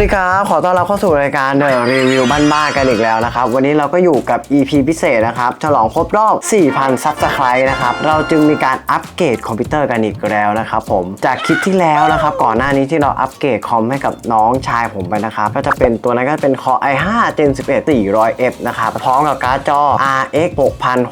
สวัสดีครับ ขอต้อนรับเข้าสู่รายการเด e รีวิวบ้านๆกันอีกแล้วนะครับ วันนี้เราก็อยู่กับ EP พิเศษนะครับ ฉลองครบรอบ 4,000 ซับสไครต์นะครับ เราจึงมีการอัปเกรดคอมพิวเตอร์กันอีกแล้วนะครับผม จากคลิปที่แล้วนะครับ ก่อนหน้านี้ที่เราอัปเกรดคอมให้กับน้องชายผมไปนะครับ ก็จะเป็นตัวนั้นก็เป็น Core i5 Gen 11 400F นะครับ พร้อมกับการ์ดจอ RX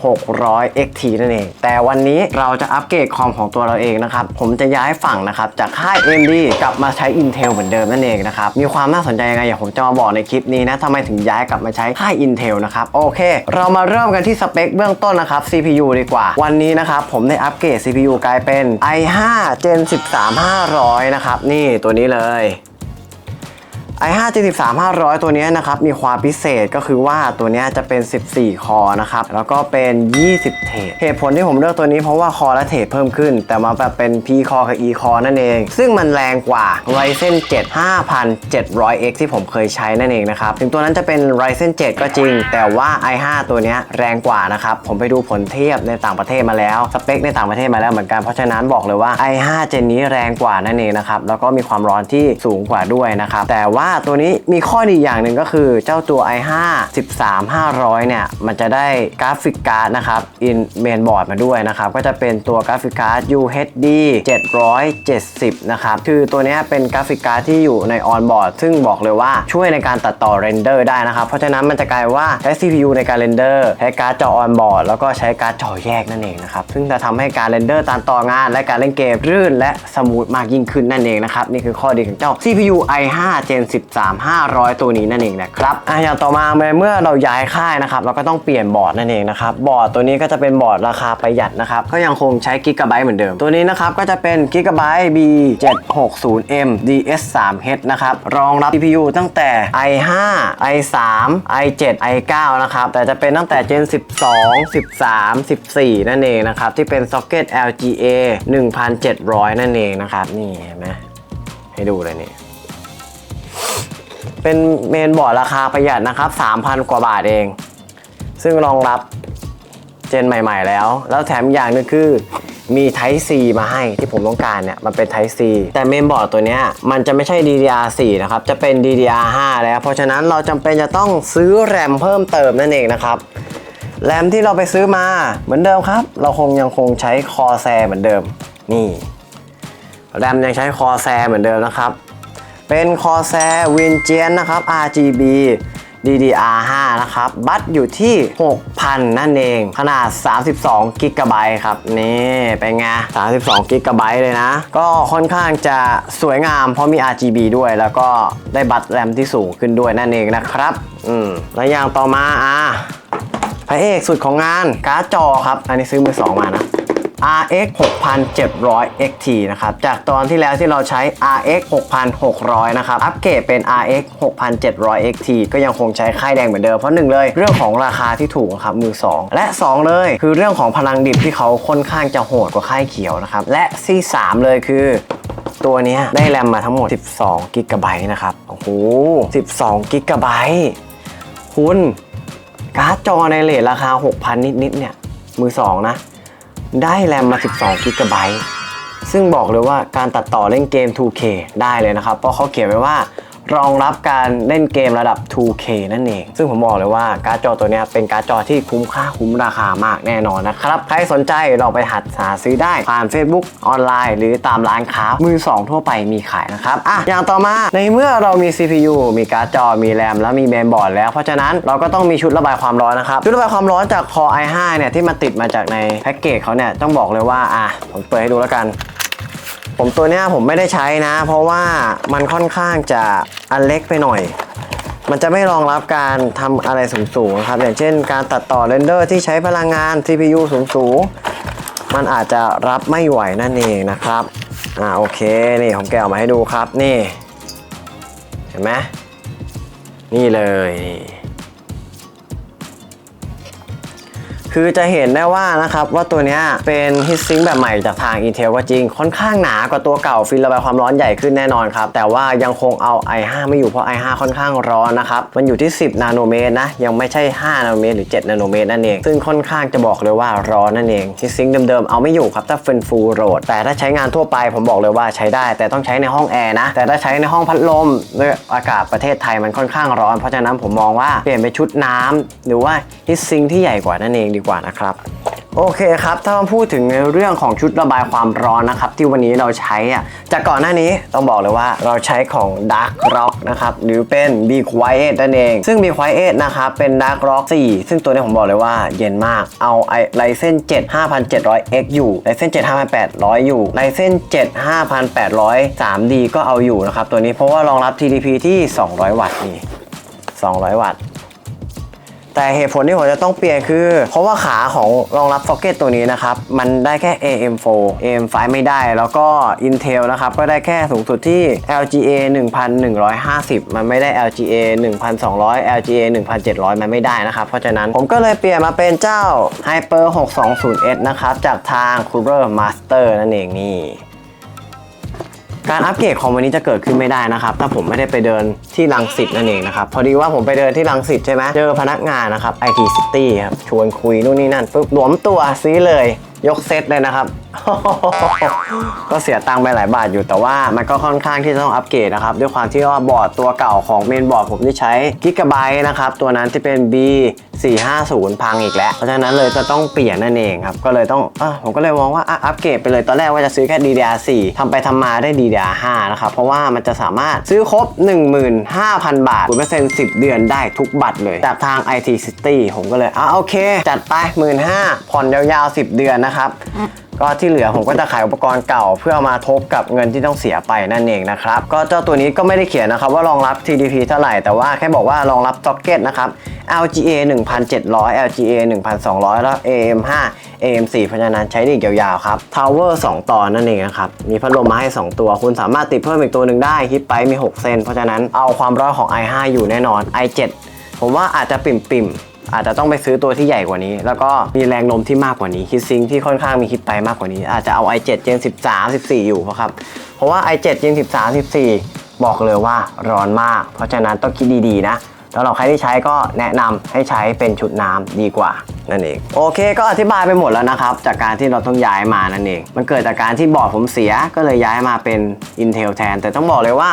6600 XT นั่นเอง แต่วันนี้เราจะอัปเกรดคอมของตัวเราเองนะครับ ผมจะย้ายฝั่งนะครับจากค่าย AMD กลับมาใช้ Intel เหมือนเดิมนั่นเองนะครับ มีความความน่าสนใจยังไงอย่างผมจะมาบอกในคลิปนี้นะทำไมถึงย้ายกลับมาใช้ค่าย Intel นะครับ โอเค เรามาเริ่มกันที่สเปคเบื้องต้นนะครับ CPU ดีกว่า วันนี้นะครับ ผมได้อัปเกรด CPU กลายเป็น i5 Gen 13 500 นะครับ นี่ตัวนี้เลย i5 G13 500ตัวนี้นะครับมีความพิเศษก็คือว่าตัวนี้จะเป็น 14 คอนะครับแล้วก็เป็น 20 เทรดเหตุผลที่ผมเลือกตัวนี้เพราะว่าคอและเทรดเพิ่มขึ้น แต่มาแบบเป็น P คอกับ E คอนั่นเอง ซึ่งมันแรงกว่า Ryzen 7 5700X ที่ผมเคยใช้นั่นเองนะครับถึงตัวนั้นจะเป็น Ryzen 7 ก็จริง แต่ว่า i5 ตัวนี้แรงกว่านะครับผมไปดูผลเทียบในต่างประเทศมาแล้วสเปคในต่างประเทศมาแล้วเหมือนกันเพราะฉะนั้นบอกเลยว่า i5 เจนนี้แรงกว่านั่นเองนะครับแล้วก็มีความร้อนที่สูงกว่าด้วยนะครับแต่ว่าตัวนี้มีข้อดีอย่างหนึ่งก็คือเจ้าตัว i5 13 500 เนี่ย มันจะได้กราฟิกการ์ดนะครับ in main board มาด้วยนะครับ ก็จะเป็นตัวกราฟิกการ์ด UHD 770 นะครับ คือตัวนี้เป็นกราฟิกการ์ดที่อยู่ใน on board ซึ่งบอกเลยว่าช่วยในการตัดต่อเรนเดอร์ได้นะครับ เพราะฉะนั้นมันจะกลายว่าใช้ CPU ในการเรนเดอร์ใช้การ์ดจอ on board แล้วก็ใช้การ์ดจอแยกนั่นเองนะครับ ซึ่งจะทำให้การเรนเดอร์ตามต่องาน และการเล่นเกมรื่นและสมูทมากยิ่งขึ้นนั่นเองนะครับนี่คือข้อดีของเจ้า CPU i5 Gen 1 13 500 ตัวนี้นั่นเองนะครับอะอย่างต่อมาเมื่อเราย้ายค่ายนะครับเราก็ต้องเปลี่ยนบอร์ดนั่นเองนะครับบอร์ดตัวนี้ก็จะเป็นบอร์ดราคาประหยัดนะครับก็ยังคงใช้กิกะไบต์เหมือนเดิม ตัวนี้นะครับก็จะเป็นกิกะไบต์ B760M DS3H นะครับรองรับ CPU ตั้งแต่ i5 i3 i7 i9 นะครับแต่จะเป็นตั้งแต่ Gen 12 13 14 นั่นเองนะครับที่เป็น Socket LGA 1700 นั่นเองนะครับนี่เห็นไหมให้ดูเลยนี่ เป็นเมนบอร์ดราคาประหยัดนะครับ 3,000 กว่าบาทเอง ซึ่งรองรับเจนใหม่ ๆ แล้ว แล้วแถมอย่างหนึงคือมี Type C มาให้ที่ผมต้องการเนี่ยมันเป็น Type C แต่เมนบอร์ดตัวเนี้ยมันจะไม่ใช่ DDR4 นะครับ จะเป็น DDR5 แล้ว เพราะฉะนั้นเราจำเป็นจะต้องซื้อแรมเพิ่มเติมนั่นเองนะครับ แรมที่เราไปซื้อมาเหมือนเดิมครับ เราคงยังคงใช้คอแซเหมือนเดิม นี่ แรมยังใช้คอแซเหมือนเดิมนะครับ เป็น Corsair w i n g e n นะครับ RGB DDR5 นะครับ บัตอยู่ที่ 6,000 นั่นเอง ขนาด 32 g b ครับ นี่เป็นไง 32 g b เลยนะ ก็ค่อนข้างจะสวยงามเพราะมี RGB ด้วย แล้วก็ได้บัตแรมที่สูงขึ้นด้วยนั่นเองนะครับ อืม แล้วอย่างต่อมาอะพระเอกสุดของงานการ์ดจอครับ อันนี้ซื้อมือสองมานะ RX 6700 XT นะครับ จากตอนที่แล้วที่เราใช้ RX 6600 นะครับ อัปเกรดเป็น RX 6700 XT ก็ยังคงใช้ค่ายแดงเหมือนเดิม เพราะหนึ่งเลย เรื่องของราคาที่ถูกครับ มือ 2 และ 2 เลย คือเรื่องของพลังดิบที่เขาค่อนข้างจะโหดกว่าค่ายเขียวนะครับ และที่3เลยคือตัวนี้ได้แรมมาทั้งหมด 12กิกะไบต์นะครับ โอ้โห 12กิกะไบต์คุณ การ์ดจอในเลทราคา 6,000 นิดๆเนี่ย มือ 2 นะ ได้แรมมา 12กิกะไบต์ซึ่งบอกเลยว่าการตัดต่อเล่นเกม 2K ได้เลยนะครับ เพราะเขาเขียนไว้ว่า รองรับการเล่นเกมระดับ 2K นั่นเอง ซึ่งผมบอกเลยว่าการ์ดจอตัวนี้เป็นการ์ดจอที่คุ้มค่าคุ้มราคามากแน่นอนนะครับ ใครสนใจลองไปหัดหาซื้อได้ผ่าน Facebook ออนไลน์ หรือตามร้านค้ามือ2ทั่วไปมีขายนะครับอะอย่างต่อมาในเมื่อเรามี CPU มีการ์ดจอมีแรมแล้วมีเมนบอร์ดแล้ว เพราะฉะนั้นเราก็ต้องมีชุดระบายความร้อนนะครับชุดระบายความร้อนจาก Core i5 เนี่ยที่มาติดมาจากในแพ็กเกจเขาเนี่ยต้องบอกเลยว่าอะผมเปิดให้ดูแล้วกัน ผมตัวเนี้ยผมไม่ได้ใช้นะ เพราะว่ามันค่อนข้างจะอันเล็กไปหน่อย มันจะไม่รองรับการทำอะไรสูงๆนะครับ อย่างเช่น การตัดต่อเรนเดอร์ที่ใช้พลังงาน CPU สูงๆ มันอาจจะรับไม่ไหวนั่นเองนะครับ อ่าโอเค นี่ผมแกะออกมาให้ดูครับนี่ เห็นไหมนี่เลยคื คือจะเห็นได้ว่านะครับว่าตัวนี้เป็นฮิตซิงแบบใหม่จากทาง Intel ก็จริง ค่อนข้างหนากว่าตัวเก่าฟิลระบายความร้อนใหญ่ขึ้นแน่นอนครับ แต่ว่ายังคงเอา i5 ไม่อยู่เพราะ i5 ค่อนข้างร้อนนะครับ มันอยู่ที่ 10 นาโนเมตรนะ ยังไม่ใช่ 5 นาโนเมตรหรือ 7 นาโนเมตรนั่นเอง ซึ่งค่อนข้างจะบอกเลยว่าร้อนนั่นเองฮิตซิงเดิมๆเอาไม่อยู่ครับถ้าเป็นฟูลโหลดแต่ถ้าใช้งานทั่วไปผมบอกเลยว่าใช้ได้ แต่ต้องใช้ในห้องแอร์นะแต่ถ้าใช้ในห้องพัดลมด้วยอากาศประเทศไทยมันค่อนข้างร้อนเพราะฉะนั้นผมมองว่าเปลี่ยนเป็นชุดน้ำหรือว่าฮิตซิงที่ใหญ่กว่านั่นเองดีกว่านะครับโอเคครับ ถ้ามาพูดถึงในเรื่องของชุดระบายความร้อนนะครับ ที่วันนี้เราใช้อะจากก่อนหน้านี้ต้องบอกเลยว่าเราใช้ของ Dark Rock นะครับ หรือเป็น b Quiet นั่นเอง ซึ่ง b Quiet นะครับเป็น Dark Rock 4 ซึ่งตัวนี้ผมบอกเลยว่าเย็นมากเอาไอไลเซน7 5700X อยู่ไลเซน7 5800 อยู่ไลเซน7 5800 3D ก็เอาอยู่นะครับ ตัวนี้เพราะว่ารองรับ TDP ที่ 200 วัตต์นี่200 วัตต์ แต่เหตุผลที่ผมจะต้องเปลี่ยนคือ เพราะว่าขาของรองรับซ็อกเก็ตตัวนี้นะครับ มันได้แค่ AM4 AM5 ไม่ได้ แล้วก็ Intel นะครับ ก็ได้แค่สูงสุดที่ LGA 1150 มันไม่ได้ LGA 1200 LGA 1700 มันไม่ได้นะครับ เพราะฉะนั้นผมก็เลยเปลี่ยนมาเป็นเจ้า Hyper 620S นะครับ จากทาง Cooler Master นั่นเองนี่ การอัปเกรดของวันนี้จะเกิดขึ้นไม่ได้นะครับ ถ้าผมไม่ได้ไปเดินที่ลังสิตนั่นเองนะครับ พอดีว่าผมไปเดินที่ลังสิตใช่ไหมเจอพนักงานนะครับ IT City ครับ ชวนคุยนู่นนี่นั่นปุ๊บหลวมตัวซื้อเลย ยกเซตเลยนะครับ ก็เสียตังค์ไปหลายบาทอยู่แต่ว่ามันก็ค่อนข้างที่จะต้องอัปเกรดนะครับ ด้วยความที่ว่าบอร์ดตัวเก่าของเมนบอร์ดผมที่ใช้กิกะไบต์นะครับ ตัวนั้นที่เป็น B 450 พังอีกแล้ว เพราะฉะนั้นเลยจะต้องเปลี่ยนนั่นเองครับ ก็เลยต้องอผมก็เลยมองว่าอัปเกรดไปเลยตอนแรกว่าจะซื้อแค่ DDR4 ทำไปทำมาได้ DDR5 นะครับ เพราะว่ามันจะสามารถซื้อครบ 15,000 บาท0% 10 เดือนได้ทุกบัตรเลยจากทาง IT City ผมก็เลยอะโอเค จัดไป 15,000ผ่อนยาวๆ 10 เดือนนะครับ ก็ที่เหลือผมก็จะขายอุปกรณ์เก่า เพื่อมาทบกับเงินที่ต้องเสียไปนั่นเองนะครับก็เจ้าตัวนี้ก็ไม่ได้เขียนนะครับว่ารองรับ TDP เท่าไหร่แต่ว่าแค่บอกว่ารองรับซ็อกเก็ตนะครับ LGA 1700 LGA 1200 แล้ว AM5 AM4 เพราะฉะนั้นใช้ได้ยาวๆครับ Tower 2 ตอนนั่นเองนะครับ มีพัดลมมาให้ 2 ตัว คุณสามารถติดเพิ่มอีกตัวหนึ่งได้ฮิปไปมี 6เส้นเพราะฉะนั้นเอาความร้อนของ i5 อยู่แน่นอน i7 ผมว่าอาจจะปิ่มๆ อาจจะต้องไปซื้อตัวที่ใหญ่กว่านี้ แล้วก็มีแรงลมที่มากกว่านี้ฮิตซิงที่ค่อนข้างมีฮิตไปมากกว่านี้ อาจจะเอา i7 Gen 13 14 อยู่เพราะครับเพราะว่า i7 Gen 13 14 บอกเลยว่าร้อนมาก เพราะฉะนั้นต้องคิดดีๆนะสำหรับใครที่ใช้ก็แนะนำให้ใช้เป็นชุดน้ำดีกว่านั่นเองโอเคก็อธิบายไปหมดแล้วนะครับ จากการที่เราต้องย้ายมานั่นเอง มันเกิดจากการที่บอร์ดผมเสียก็เลยย้ายมาเป็น Intel แทน แต่ต้องบอกเลยว่า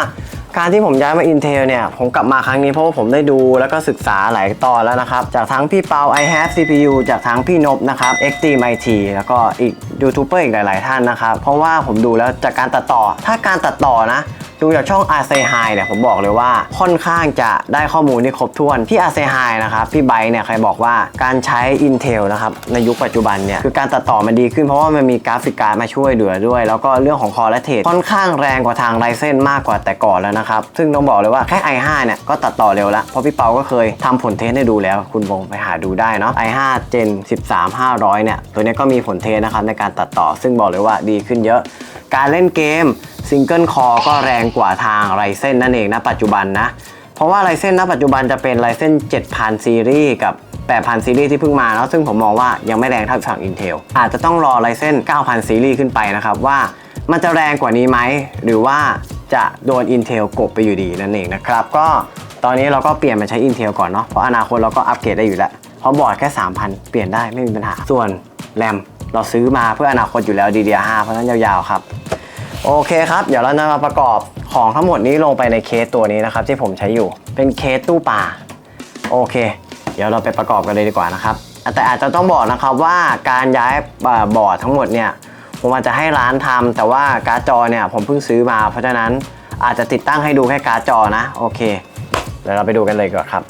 การที่ผมย้ายมา Intel เนี่ย ผมกลับมาครั้งนี้เพราะว่าผมได้ดูแล้วก็ศึกษาหลายตอนแล้วนะครับ จากทั้งพี่เปา i have CPU จากทั้งพี่นบนะครับ XTMIT แล้วก็อีกยูทูบเบอร์อีกหลาย ๆ ท่านนะครับ เพราะว่าผมดูแล้วจากการตัดต่อถ้าการตัดต่อนะ ดูจากช่อง a r s e High เนี่ยผมบอกเลยว่าค่อนข้างจะได้ข้อมูลที่ครบถ้วนที่ a r s e High นะครับพี่ไบเนี่ยใครบอกว่าการใช้ Intel นะครับในยุคปัจจุบันเนี่ยคือการตัดต่อมันดีขึ้นเพราะว่ามันมีกราฟิกการ์ดมาช่วยเหลือด้วย แล้วก็เรื่องของคอร์และเทสค่อนข้างแรงกว่าทางไรเส้นมากกว่าแต่ก่อนแล้วนะครับ ซึ่งต้องบอกเลยว่าแค่ i5 เนี่ยก็ตัดต่อเร็วล้วเพราะพี่เปาก็เคยทำผลเทสให้ดูแล้ว คุณบงไปหาดูได้เนาะ i5 Gen 13 500 เนี่ย ตัวนี้ก็มีผลเทสนะครับในการตัดต่อ ซึ่งบอกเลยว่าดีขึ้นเยอะการเล่นเกมซิงเกิลคอก็แรงกว่าทางไรเส้นนั่นเองนะปัจจุบันนะ เพราะว่าไรเส้นณปัจจุบันจะเป็นไรเส้น7,000 ซีรีส์กับ8,000 ซีรีส์ที่เพิ่งมาแล้วซึ่งผมมองว่ายังไม่แรงเท่าฝั่ง Intel อาจจะต้องรอไรเส้น9,000 ซีรีส์ขึ้นไปนะครับว่ามันจะแรงกว่านี้ไหม หรือว่าจะโดน Intel กบไปอยู่ดีนั่นเองนะครับ ก็ตอนนี้เราก็เปลี่ยนมาใช้ Intel ก่อนเนาะเพราะอนาคตเราก็อัปเกรดได้อยู่แล้วเพราะบอร์ดแค่ 3,000 เปลี่ยนได้ไม่มีปัญหาส่วนแรม เราซื้อมาเพื่ออนาคตอยู่แล้ว DDR5 เพราะฉะนั้นยาวๆครับ โอเคครับ เดี๋ยวเราจะมาประกอบของทั้งหมดนี้ลงไปในเคสตัวนี้นะครับ ที่ผมใช้อยู่เป็นเคสตู้ปลาโอเค เดี๋ยวเราไปประกอบกันเลยดีกว่านะครับ แต่อาจจะต้องบอกนะครับว่าการย้ายบอร์ดทั้งหมดเนี่ยผมอาจจะให้ร้านทำแต่ว่าการ์ดจอเนี่ยผมเพิ่งซื้อมา เพราะฉะนั้นอาจจะติดตั้งให้ดูแค่การ์ดจอนะ โอเคเดี๋ยวเราไปดูกันเลยก่อนครับ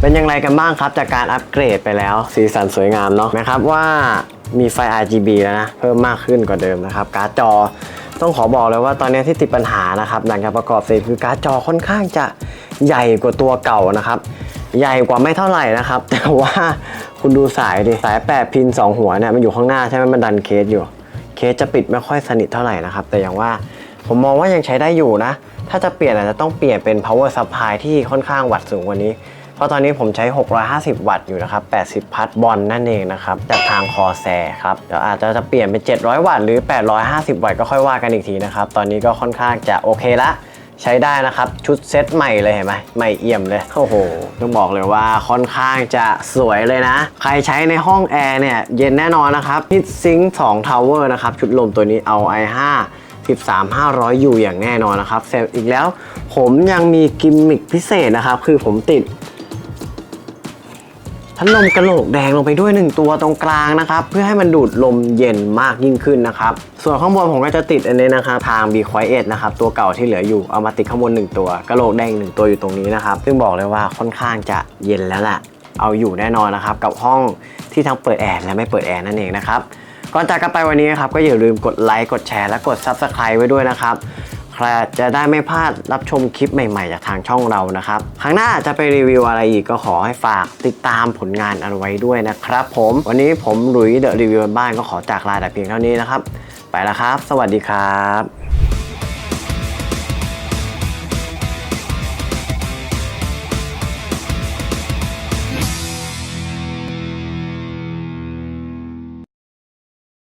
เป็นยังไงกันบ้างครับ จากการอัปเกรดไปแล้ว สีสันสวยงามเนาะนะครับว่ามีไฟ RGB แล้วนะ เพิ่มมากขึ้นกว่าเดิมนะครับ การ์ดจอต้องขอบอกเลยว่าตอนนี้ที่ติดปัญหานะครับหลังจากประกอบเสร็จคือการ์ดจอค่อนข้างจะใหญ่กว่าตัวเก่านะครับ ใหญ่กว่าไม่เท่าไหร่นะครับ แต่ว่าคุณดูสายดิสาย 8 พิน 2 หัวเนี่ยมันอยู่ข้างหน้าใช่ไหมมันดันเคสอยู่ เคสจะปิดไม่ค่อยสนิทเท่าไหร่นะครับ แต่อย่างว่าผมมองว่ายังใช้ได้อยู่นะ ถ้าจะเปลี่ยนอาจจะต้องเปลี่ยนเป็น power supply ที่ค่อนข้างวัตต์สูงกว่านี้ เพราะตอนนี้ผมใช้ 650 วัตต์อยู่นะครับ 80 พัทบอลนั่นเองนะครับ จากทางคอแซครับ เดี๋ยวอาจจะจะเปลี่ยนเป็น 700 วัตต์หรือ 850 วัตต์ก็ค่อยว่ากันอีกทีนะครับ ตอนนี้ก็ค่อนข้างจะโอเคละใช้ได้นะครับ ชุดเซตใหม่เลยเห็นไหมใหม่เอี่ยมเลย โอ้โห ต้องบอกเลยว่าค่อนข้างจะสวยเลยนะ ใครใช้ในห้องแอร์เนี่ย เย็นแน่นอนนะครับฮิตซิงค์2 Tower นะครับ ชุดลมตัวนี้เอา i5 13 500 อยู่อย่างแน่นอนนะครับเสร็จอีกแล้ว ผมยังมีกิมมิคพิเศษนะครับ คือผมติด พัดลมกระโหลกแดงลงไปด้วย 1 ตัวตรงกลางนะครับ เพื่อให้มันดูดลมเย็นมากยิ่งขึ้นนะครับ ส่วนข้างบนผมก็จะติดอันนี้นะครับทาง b q u i e t นะครับตัวเก่าที่เหลืออยู่เอามาติดข้างบน 1 ตัวกระโหลกแดง 1 ตัวอยู่ตรงนี้นะครับ ซึ่งบอกเลยว่าค่อนข้างจะเย็นแล้วแหละเอาอยู่แน่นอนนะครับกับห้องที่ทั้งเปิดแอร์และไม่เปิดแอร์นั่นเองนะครับก่อนจากกันไปวันนี้นะครับก็อย่าลืมกดไลค์กดแชร์และกด Subscribe ไว้ด้วยนะครับ ใครจะได้ไม่พลาดรับชมคลิปใหม่ๆจากทางช่องเรานะครับครั้งหน้าจะไปรีวิวอะไรอีกก็ขอให้ฝากติดตามผลงานเอาไว้ด้วยนะครับ ผมวันนี้ผมหลุยเดอะรีวิวบ้านก็ขอจากลาแต่เพียงเท่านี้นะครับ ไปแล้วครับ สวัสดีครับ